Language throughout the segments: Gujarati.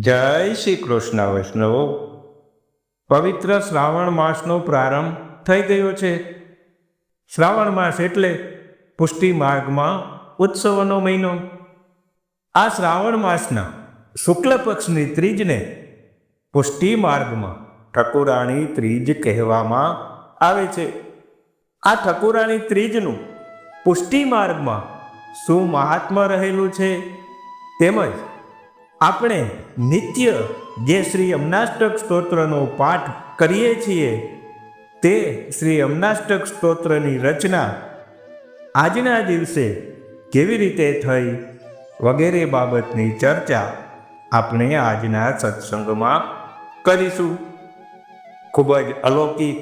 જય શ્રી કૃષ્ણ વૈષ્ણવ. પવિત્ર શ્રાવણ માસનો પ્રારંભ થઈ ગયો છે. શ્રાવણ માસ એટલે પુષ્ટિ માર્ગમાં ઉત્સવનો મહિનો. આ શ્રાવણ માસના શુક્લ પક્ષની ત્રીજને પુષ્ટિ માર્ગમાં ઠકુરાણી ત્રીજ કહેવામાં આવે છે. આ ઠકુરાણી ત્રીજનું પુષ્ટિ માર્ગમાં શું મહાત્મા રહેલું છે? તેમજ આપણે નિત્ય જે શ્રી અમનાષ્ટક સ્તોત્રનો પાઠ કરીએ છીએ, તે શ્રી અમનાષ્ટક સ્તોત્રની રચના આજના દિવસે કેવી રીતે થઈ વગેરે બાબતની ચર્ચા આપણે આજના સત્સંગમાં કરીશું. ખૂબ જ અલૌકિક,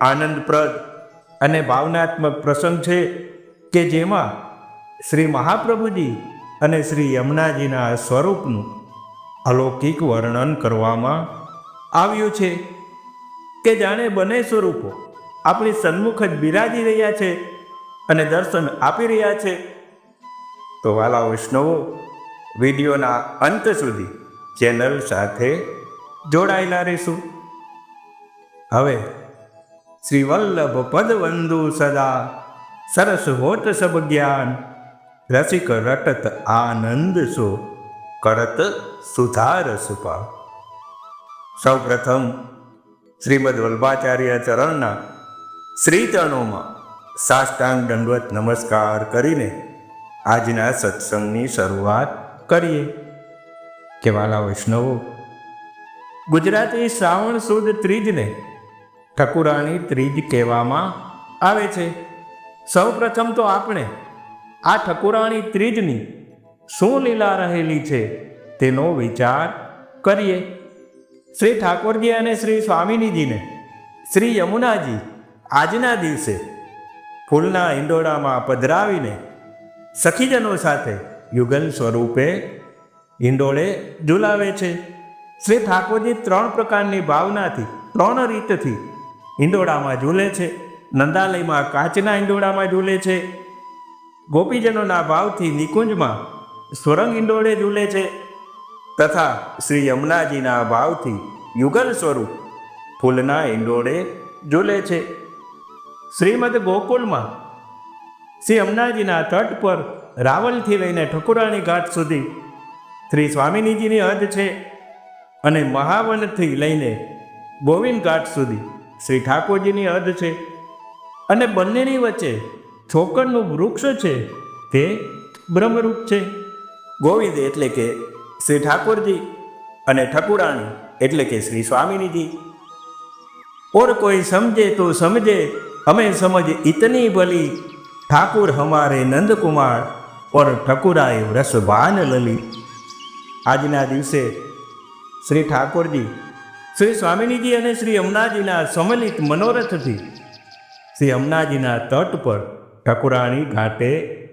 આનંદપ્રદ અને ભાવનાત્મક પ્રસંગ છે કે જેમાં શ્રી મહાપ્રભુજી અને શ્રી યમુનાજીના સ્વરૂપનું અલૌકિક વર્ણન કરવામાં આવ્યું છે કે જાણે બંને સ્વરૂપો આપણી સન્મુખ જ બિરાજી રહ્યા છે અને દર્શન આપી રહ્યા છે. તો વાલા વૈષ્ણવો, વિડીયોના અંત સુધી ચેનલ સાથે જોડાયેલા રહીશું. હવે શ્રી વલ્લભ પદવંદુ સદા સરસ હોત સબ જ્ઞાન. રસિક રટત આનંદ સો કરત સુધાર સુપા સૌ પ્રથમ શ્રીમદ વલ્ભાચાર્ય ચરણના શ્રીચરણોમાં સાષ્ટાંગ દંડવત નમસ્કાર કરીને આજના સત્સંગની શરૂઆત કરીએ. કે વાલા વૈષ્ણવો? ગુજરાતી શ્રાવણ સુદ ત્રીજને ઠકુરાણી ત્રીજ કહેવામાં આવે છે. સૌ પ્રથમ તો આપણે આ ઠકુરાણી ત્રીજની શું લીલા રહેલી છે તેનો વિચાર કરીએ. શ્રી ઠાકોરજી અને શ્રી સ્વામિનીજીને શ્રી યમુનાજી આજના દિવસે ફૂલના ઈંડોળામાં પધરાવીને સખીજનો સાથે યુગલ સ્વરૂપે ઈંડોળે ઝુલાવે છે. શ્રી ઠાકોરજી ત્રણ પ્રકારની ભાવનાથી, ત્રણ રીતથી ઈંડોળામાં ઝૂલે છે. નંદાલયમાં કાચના ઈંડોળામાં ઝૂલે છે. ગોપીજનોના ભાવથી નિકુંજમાં સ્વરંગ ઈંડોળે ઝૂલે છે તથા શ્રી યમુનાજીના ભાવથી યુગલ સ્વરૂપ ફૂલના ઇંડોળે ઝૂલે છે. શ્રીમદ ગોકુલમાં શ્રી અમનાજીના તટ પર રાવલથી લઈને ઠકુરાણી ઘાટ સુધી શ્રી સ્વામિનીજીની હદ છે અને મહાવનથી લઈને ગોવિંદ ઘાટ સુધી શ્રી ઠાકોરજીની હદ છે. અને બંનેની વચ્ચે છોકરનું વૃક્ષ છે તે બ્રહ્મરૂપ છે. ગોવિંદ એટલે કે શ્રી ઠાકોરજી અને ઠકુરાણી એટલે કે શ્રી સ્વામિનીજી. ઓર કોઈ સમજે તો સમજે, અમે સમજ ઇતની ભલી. ઠાકુર હમારે નંદકુમાર, ઓર ઠકુરાએ રસવાન લલી. આજના દિવસે શ્રી ઠાકોરજી, શ્રી સ્વામિનીજી અને શ્રી અમનાજીના સમલિત મનોરથથી, શ્રી અમનાજીના તટ પર ઠકુરાણી ઘાટે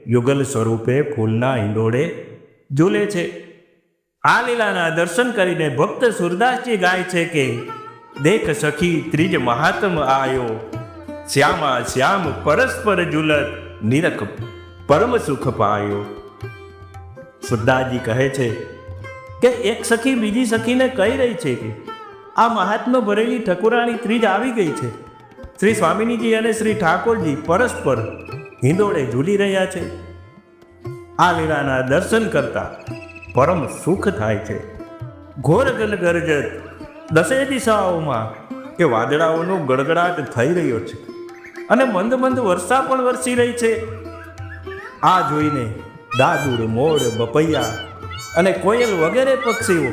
યુગલ સ્વરૂપે ફૂલના હિંડોળે ઝૂલે છે. આ લીલાના દર્શન કરીને ભક્ત સુરદાસજી ગાય છે કે, દેખ સખી, ત્રીજ મહાત્મ આયો. શ્યામા શ્યામ પરસ્પર ઝુલત નિરખ પરમ સુખ પાયો. સુરદાસજી કહે છે, કે એક સખી બીજી સખીને કહી રહી છે કે, આ મહાત્મા ભરેલી ઠકુરાણી ત્રીજ આવી ગઈ છે. શ્રી સ્વામિનીજી અને શ્રી ઠાકોરજી પરસ્પર હિંદોળે ઝૂલી રહ્યા છે. આ લીલાના દર્શન કરતા પરમ સુખ થાય છે. ઘોર ગરજત દસે દિશાઓમાં કે વાદળાઓનો ગડગડાટ થઈ રહ્યો છે અને મંદ મંદ વર્ષા પણ વરસી રહી છે. આ જોઈને દાદુર, મોર, બપૈયા અને કોયલ વગેરે પક્ષીઓ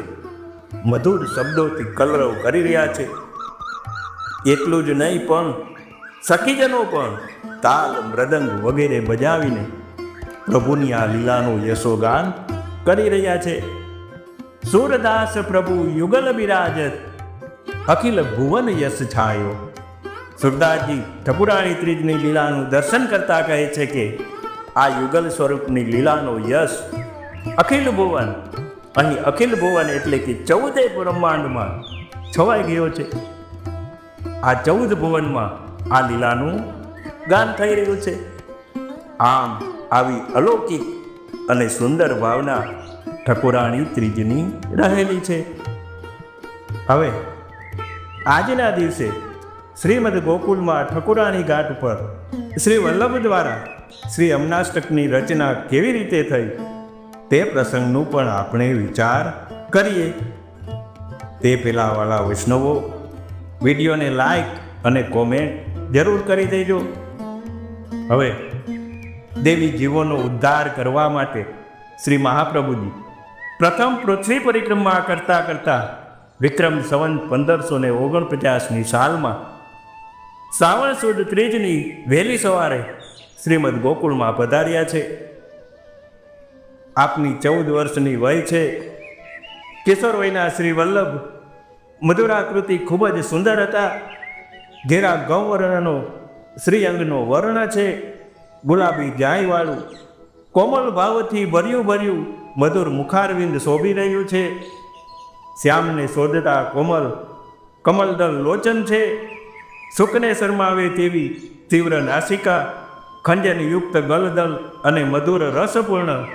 મધુર શબ્દોથી કલરવ કરી રહ્યા છે. એટલું જ નહીં પણ સખીજનો પણ તાલ, મૃદંગ વગેરે બજાવીને પ્રભુની આ લીલાનું યશોગાન કરી રહ્યા છે. સૂરદાસ પ્રભુ યુગલ બિરાજત અખિલ ભુવન યશ છાયો. સુરદાસજી ઠપુરાણી ત્રીજની લીલાનું દર્શન કરતા કહે છે કે, આ યુગલ સ્વરૂપની લીલાનો યશ અખિલ ભુવન, અહીં અખિલ ભુવન એટલે કે ચૌદે બ્રહ્માંડમાં છવાઈ ગયો છે. આ ચૌદ ભુવનમાં આ લીલાનું ગાન થઈ રહ્યું છે. આમ આવી અલૌકિક અને સુંદર ભાવના ઠકુરાણી ત્રીજની રહેલી છે. હવે, આજના દિવસે શ્રીમદ ગોકુલમાં ઠકુરાણી ઘાટ પર શ્રી વલ્લભ દ્વારા શ્રી અમનાષ્ટકની રચના કેવી રીતે થઈ તે પ્રસંગનું પણ આપણે વિચાર કરીએ. તે પેલા વૈષ્ણવો વિડીયોને લાઈક અને કોમેન્ટ જરૂર કરી દેજો. હવે દેવી જીવોનો ઉદ્ધાર કરવા માટે શ્રી મહાપ્રભુજી પ્રથમ પૃથ્વી પરિક્રમા કરતા કરતા વિક્રમ સંવંત પંદરસો ને ઓગણપચાસની સાલમાં શ્રાવણ સુદ ત્રીજની વહેલી સવારે શ્રીમદ ગોકુળમાં પધાર્યા છે. આપની ચૌદ વર્ષની વય છે. કિશોર વયના શ્રી વલ્લભ મધુરાકૃતિ ખૂબ જ સુંદર હતા. ઘેરા ગૌવર્ણનો શ્રીઅંગનો વર્ણ છે. ગુલાબી જાયવાળું. કોમલ ભાવથી ભર્યું ભર્યું મધુર મુખારવિંદ શોભી રહ્યું છે. શ્યામને શોધતા કોમલ કમલદળ લોચન છે. સુખને શરમાવે તેવી તીવ્ર નાસિકા, ખંજનયુક્ત ગલદલ અને મધુર રસપૂર્ણ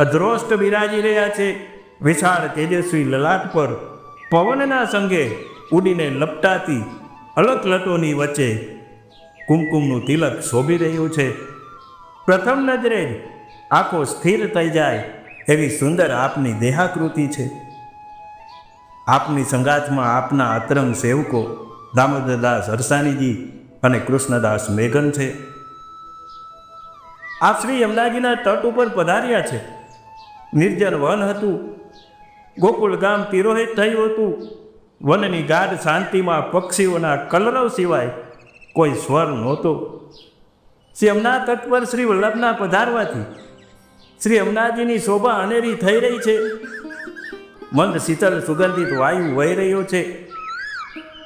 અધ્રોષ્ટ બિરાજી રહ્યા છે. વિશાળ તેજસ્વી લલાટ પર પવનના સંગે ઉડીને લપટાતી અલકલટોની વચ્ચે કુમકુમનું તિલક શોભી રહ્યું છે. પ્રથમ નજરે જ આંખો સ્થિર થઈ જાય એવી સુંદર આપની દેહાકૃતિ છે. આપની સંગાથમાં આપના અતરંગ સેવકો દામોદરદાસ હરસાણીજી અને કૃષ્ણદાસ મેઘન છે. આપ શ્રી યમુનાજીના તટ ઉપર પધાર્યા છે. નિર્જન વન હતું. ગોકુળ ગામ તિરોહિત થયું હતું. વનની ગાઢ શાંતિમાં પક્ષીઓના કલરવ સિવાય કોઈ સ્વર નહોતો. શ્રી અમના તટ પર શ્રી વલ્લભના પધારવાથી શ્રી અમનાજીની શોભા અનેરી થઈ રહી છે. મંદ શીતળ સુગંધિત વાયુ વહી રહ્યો છે.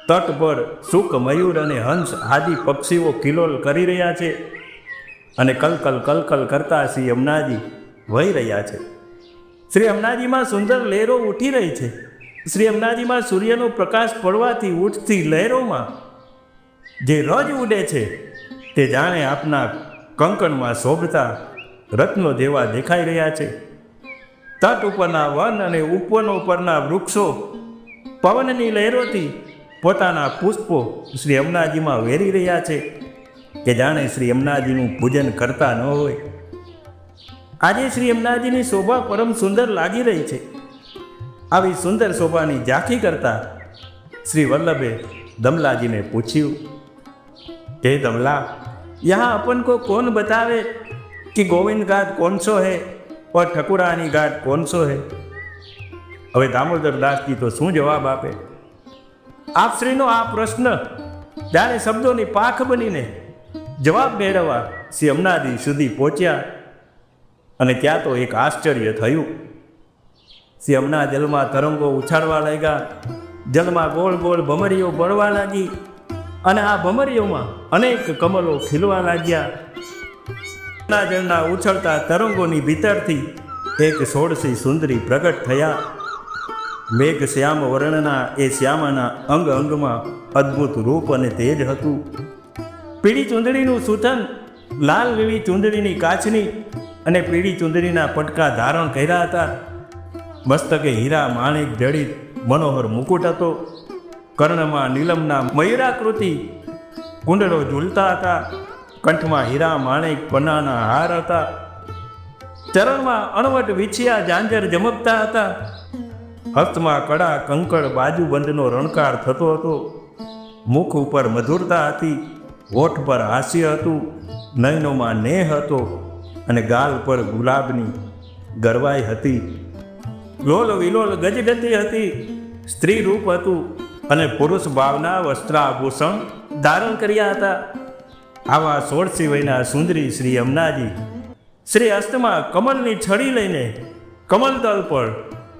તટ પર સુક મયુર અને હંસ આદિ પક્ષીઓ કિલોલ કરી રહ્યા છે અને કલકલ કલકલ કરતા શ્રી અમનાજી વહી રહ્યા છે. શ્રી અમનાજીમાં સુંદર લહેરો ઉઠી રહી છે. શ્રી અમનાજીમાં સૂર્યનો પ્રકાશ પડવાથી ઉઠતી લહેરોમાં જે રજ ઉડે છે, તે જાણે આપના કંકણમાં શોભતા રત્નો જેવા દેખાઈ રહ્યા છે. તટ ઉપરના વન અને ઉપવન ઉપરના વૃક્ષો પવનની લહેરોથી પોતાના પુષ્પો શ્રી અમનાજીમાં વેરી રહ્યા છે, કે જાણે શ્રી અમનાજીનું પૂજન કરતા ન હોય. આજે શ્રી અમનાજીની શોભા પરમ સુંદર લાગી રહી છે. આવી સુંદર શોભાની ઝાંખી કરતા શ્રી વલ્લભે દમલાજીને પૂછ્યું કે દમલા यहाँ अपन को कौन बतावे कि गोविंद घाट कौन सो है और ठकुरानी घाट कौन सो है હવે દામોદર દાસજી તો શું જવાબ આપે આપશ્રીનો આ પ્રશ્ન જાણે શબ્દોની પાખ બનીને જવાબ મેળવવા શ્રી અમનાદી સુધી પહોંચ્યા અને ત્યાં તો એક આશ્ચર્ય થયું શ્રી અમના જલમાં તરંગો ઉછાળવા લાગ્યા જલમાં ગોળ ગોળ ભમરીઓ બળવા લાગી અને આ ભમરીઓમાં અનેક કમલો ખીલવા લાગ્યા. જળના ઉછળતા તરંગોની ભીતરથી એક સોળસી સુંદરી પ્રગટ થયા. મેઘ શ્યામ વર્ણના એ શ્યામાના અંગ અંગમાં અદ્ભુત રૂપ અને તેજ હતું. પીળી ચૂંદડીનું સૂથન, લાલ લીલી ચૂંદડીની કાચની અને પીળી ચૂંદડીના પટકા ધારણ કર્યા હતા. મસ્તકે હીરા માણેક જડિત મનોહર મુકુટ હતો. કર્ણમાં નીલમના મયુરાકૃતિ. કુંડળો ઝૂલતા હતા. કંઠમાં હીરા માણેક પન્નાના હાર હતા. ચરણમાં અણવટ વિછિયા જાંજર જમકતા હતા. હસ્તમાં કડા કંકળ બાજુબંધનો રણકાર થતો હતો. મુખ ઉપર મધુરતા હતી. હોઠ પર હાસ્ય હતું. નયનોમાં નેહ હતો અને ગાલ પર ગુલાબની ગરવાઈ હતી. લોલ વિલોલ ગજગતી હતી. સ્ત્રી રૂપ હતું. અને પુરુષ ભાવના વસ્ત્રાભૂષણ ધારણ કર્યા હતા. આવા સોળસી વયના સુંદરી શ્રી અમનાજી શ્રી હસ્તમાં કમલની છડી લઈને કમલદળ પર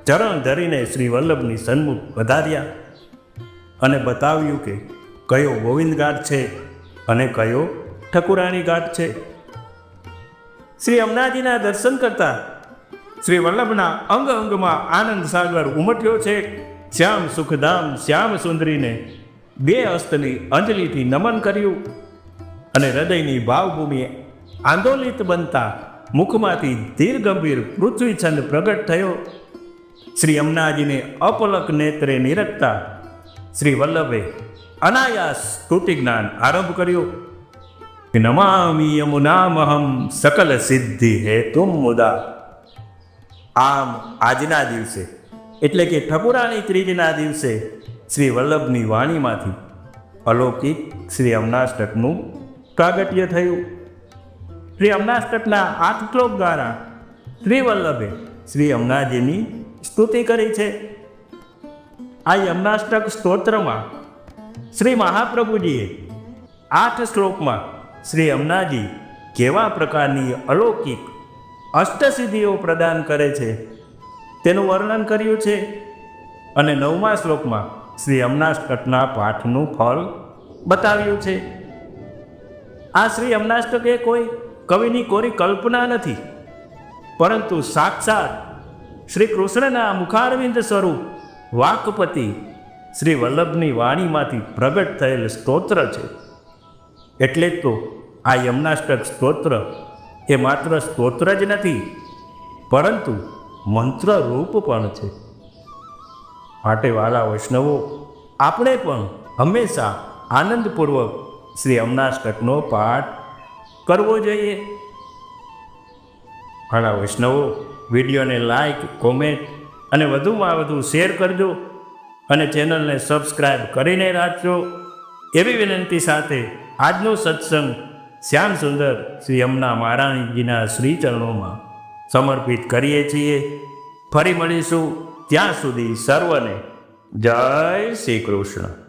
ચરણ ધરીને શ્રી વલ્લભની સન્મુખ વધાર્યા અને બતાવ્યું કે કયો ગોવિંદ ઘાટ છે અને કયો ઠકુરાણી ઘાટ છે. શ્રી અમનાજીના દર્શન કરતા શ્રી વલ્લભના અંગ અંગમાં આનંદ સાગર ઉમટ્યો છે. શ્યામ સુખધામ શ્યામ સુંદરીને બે હસ્તની અંજલિથી નમન કર્યું અને હૃદયની ભાવભૂમિ આંદોલિત બનતા મુખમાંથી ધીર ગંભીર પૃથ્વીછંદ પ્રગટ થયો. શ્રી અમનાજીને અપલક નેત્રે નિરખતા શ્રી વલ્લભે અનાયાસ સ્તુતિ જ્ઞાન આરંભ કર્યો. નમામી યમુનામહમ સકલ સિદ્ધિ હે તુમ મુદા. આમ આજના દિવસે એટલે કે ઠપુરાની ત્રીજના દિવસે શ્રી વલ્લભની વાણીમાંથી અલૌકિક શ્રી અમનાષ્ટકનું પ્રાગટ્ય થયું. શ્રી અમનાષ્ટકના આઠ શ્લોક દ્વારા શ્રી વલ્લભે શ્રી અમનાજીની સ્તુતિ કરી છે. આ યમનાષ્ટક સ્તોત્રમાં શ્રી મહાપ્રભુજીએ આઠ શ્લોકમાં શ્રી અમનાજી કેવા પ્રકારની અલૌકિક અષ્ટસિદ્ધિઓ પ્રદાન કરે છે તેનું વર્ણન કર્યું છે. અને નવમા શ્લોકમાં શ્રી અમનાષ્ટકના પાઠનું ફળ બતાવ્યું છે. આ શ્રી અમનાષ્ટક એ કોઈ કવિની કોરી કલ્પના નથી. પરંતુ સાક્ષાત શ્રી કૃષ્ણના મુખારવિંદ સ્વરૂપ વાકપતિ શ્રી વલ્લભની વાણીમાંથી પ્રગટ થયેલ સ્તોત્ર છે. એટલે જ તો આ યમનાષ્ટક સ્તોત્ર એ માત્ર સ્તોત્ર જ નથી, પરંતુ મંત્ર રૂપ પણ છે. માટે વાલા વૈષ્ણવો, આપણે પણ હંમેશા આનંદપૂર્વક શ્રી અમનાષ્ટકનો પાઠ કરવો જોઈએ. વાલા વૈષ્ણવો, વિડીયોને લાઈક કોમેન્ટ અને વધુમાં વધુ શેર કરજો અને ચેનલને સબસ્ક્રાઈબ કરીને રાખજો. એવી વિનંતી સાથે આજનો સત્સંગ શ્યામ સુંદર શ્રી યમુના મહારાણીજીના શ્રી ચરણોમાં સમર્પિત કરીએ છીએ. ફરી મળીશું ત્યાં સુધી સર્વને જય શ્રી કૃષ્ણ.